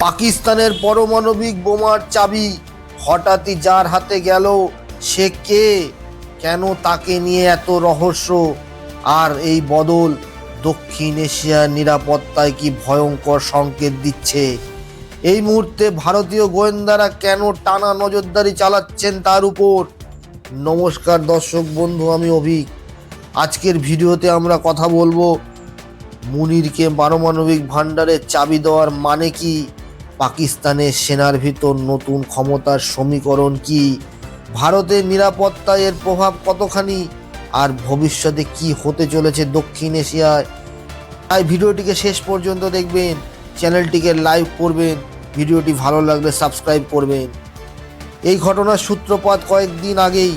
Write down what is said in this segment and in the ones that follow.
পাকিস্তানের পারমাণবিক বোমার চাবি। হঠাৎই যার হাতে গেল, সে কে? কেন তাকে নিয়ে এত রহস্য? আর এই বদল দক্ষিণ এশিয়ার নিরাপত্তায় কি ভয়ঙ্কর সংকেত দিচ্ছে? এই মুহূর্তে ভারতীয় গোয়েন্দারা কেন টানা নজরদারি চালাচ্ছেন তার উপর? নমস্কার দর্শক বন্ধু, আমি অভিক। আজকের ভিডিওতে আমরা কথা বলব মুনিরকে পারমাণবিক ভাণ্ডারের চাবি দেওয়ার মানে কি? পাকিস্তানের সেনার ভিতর নতুন ক্ষমতার সমীকরণ কি? ভারতের নিরাপত্তায় এর প্রভাব কতখানি? আর ভবিষ্যতে কি হতে চলেছে দক্ষিণ এশিয়ায়? তাই ভিডিওটিকে শেষ পর্যন্ত দেখবেন, চ্যানেলটিকে লাইক করবেন, ভিডিওটি ভালো লাগলে সাবস্ক্রাইব করবেন। এই ঘটনার সূত্রপাত কয়েকদিন আগেই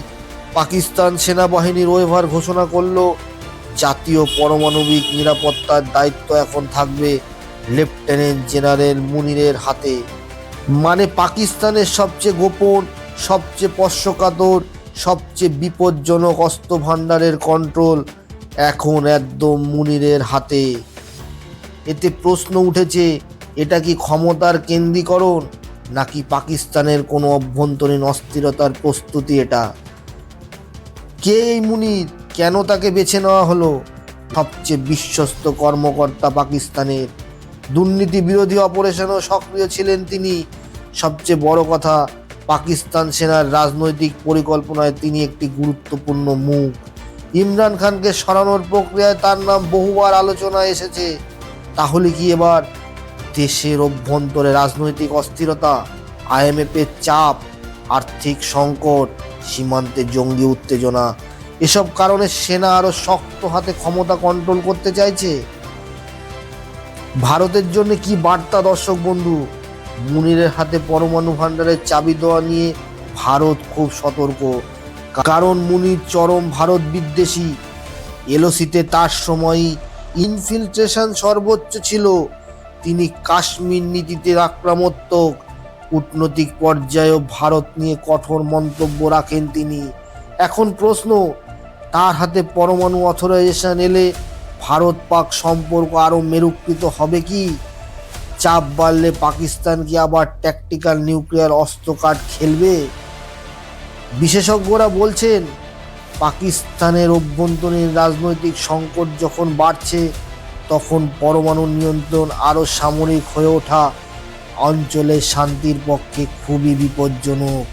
পাকিস্তান সেনাবাহিনীর ওয়েভার ঘোষণা করল, জাতীয় পারমাণবিক নিরাপত্তার দায়িত্ব এখন থাকবে লেফটেন্যান্ট জেনারেল মুনিরের হাতে। মানে পাকিস্তানের সবচেয়ে গোপন, সবচেয়ে স্পর্শকাতর সবচেয়ে বিপজ্জনক অস্ত্র ভাণ্ডারের কন্ট্রোল এখন একদম মুনিরের হাতে। এতে প্রশ্ন উঠেছে, এটা কি ক্ষমতার কেন্দ্রীকরণ, নাকি পাকিস্তানের কোনো অভ্যন্তরীণ অস্থিরতার প্রস্তুতি এটা? কে এই মুনির? কেন তাকে বেছে নেওয়া হলো? সবচেয়ে বিশ্বস্ত কর্মকর্তা পাকিস্তানের দুর্নীতি বিরোধী অপারেশনেও সক্রিয় ছিলেন তিনি। সবচেয়ে বড় কথা, পাকিস্তান সেনার রাজনৈতিক পরিকল্পনায় তিনি একটি গুরুত্বপূর্ণ মুখ। ইমরান খানকে সরানোর প্রক্রিয়ায় তার নাম বহুবার আলোচনায় এসেছে। তাহলে কি এবার দেশের অভ্যন্তরে রাজনৈতিক অস্থিরতা, আইএমএফের চাপ, আর্থিক সংকট, সীমান্তে জঙ্গি উত্তেজনা, এসব কারণে সেনা আরও শক্ত হাতে ক্ষমতা কন্ট্রোল করতে চাইছে? ভারতের জন্য কি বার্তা, দর্শক বন্ধু? মুনিরের হাতে পরমাণু ভাণ্ডারের চাবি দেওয়া নিয়ে ভারত খুব সতর্ক। কারণ মুনির চরম ভারত বিদ্বেষী। এলওসিতে তার সময়ই ইনফিলট্রেশন সর্বোচ্চ ছিল। তিনি কাশ্মীর নীতিতে আক্রমণাত্মক। কূটনৈতিক পর্যায়েও ভারত নিয়ে কঠোর মন্তব্য রাখেন তিনি। এখন প্রশ্ন, তার হাতে পরমাণু অথরাইজেশন এলে ভারত পাক সম্পর্ক আরও মেরুকৃত হবে কি? চাপ বাড়লে পাকিস্তান কি আবার ট্যাকটিক্যাল নিউক্লিয়ার অস্ত্র কার্ড খেলবে? বিশেষজ্ঞরা বলছেন, পাকিস্তানের অভ্যন্তরীণ রাজনৈতিক সংকট যখন বাড়ছে, তখন পরমাণু নিয়ন্ত্রণ আরও সামরিক হয়ে ওঠা অঞ্চলে শান্তির পক্ষে খুবই বিপজ্জনক।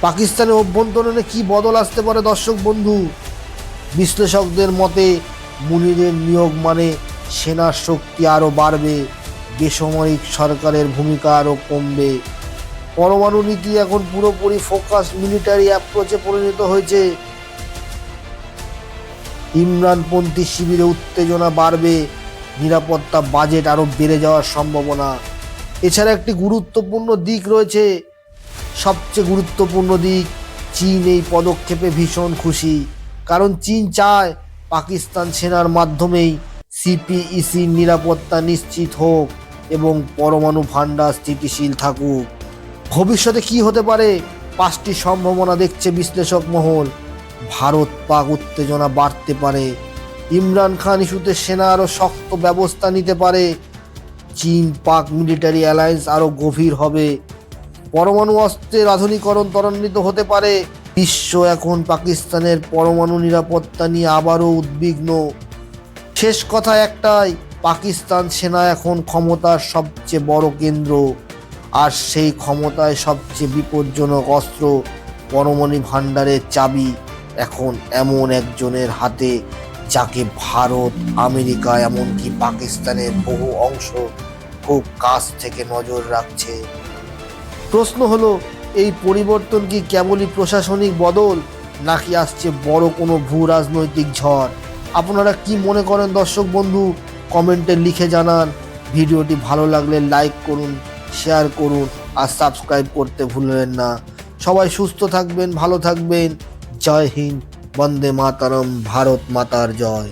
পাকিস্তানের অভ্যন্তরীণে কি বদল আসতে পারে দর্শক বন্ধু? বিশ্লেষকদের মতে মুনিরের নিয়োগ মানে সেনার শক্তি আরও বাড়বে, বেসামরিক সরকারের ভূমিকা আরও কমবে। পরমাণু নীতি এখন পুরোপুরি ফোকাস মিলিটারি অ্যাপ্রোচে পরিণত হয়েছে। ইমরানপন্থী শিবিরে উত্তেজনা বাড়বে, নিরাপত্তা বাজেট আরও বেড়ে যাওয়ার সম্ভাবনা। এছাড়া একটি গুরুত্বপূর্ণ দিক রয়েছে। সবচেয়ে গুরুত্বপূর্ণ দিক, চীন এই পদক্ষেপে ভীষণ খুশি, কারণ চীন চায় পাকিস্তান সেনার মাধ্যমেই সিপিইসির নিরাপত্তা নিশ্চিত হোক এবং পরমাণু ভাণ্ডার স্থিতিশীল থাকুক। ভবিষ্যতে কি হতে পারে? পাঁচটি সম্ভাবনা দেখছে বিশ্লেষক মহল। ভারত পাক উত্তেজনা বাড়তে পারে। ইমরান খান ইস্যুতে সেনা আরও শক্ত ব্যবস্থা নিতে পারে। চীন পাক মিলিটারি অ্যালায়েন্স আরও গভীর হবে। পরমাণু অস্ত্রের আধুনিকরণ ত্বরান্বিত হতে পারে। বিশ্ব এখন পাকিস্তানের পরমাণু নিরাপত্তা নিয়ে আবারও উদ্বিগ্ন। শেষ কথা একটাই, পাকিস্তান সেনা এখন ক্ষমতার সবচেয়ে বড় কেন্দ্র। আর সেই ক্ষমতায় সবচেয়ে বিপজ্জনক অস্ত্র পরমাণু ভাণ্ডারের চাবি এখন এমন একজনের হাতে, যাকে ভারত, আমেরিকা, এমনকি পাকিস্তানের বহু অংশ খুব কাছ থেকে নজর রাখছে। প্রশ্ন হলো এই পরিবর্তন কি কেবলই প্রশাসনিক বদল, নাকি আসছে বড় কোনো ভূ রাজনৈতিক ঝড়? আপনারা কি মনে করেন দর্শক বন্ধু? কমেন্টে লিখে জানান। ভিডিওটি ভালো লাগলে লাইক করুন, শেয়ার করুন, আর সাবস্ক্রাইব করতে ভুলবেন না। সবাই সুস্থ থাকবেন, ভালো থাকবেন। জয় হিন্দ, বন্দে মাতারম, ভারত মাতার জয়।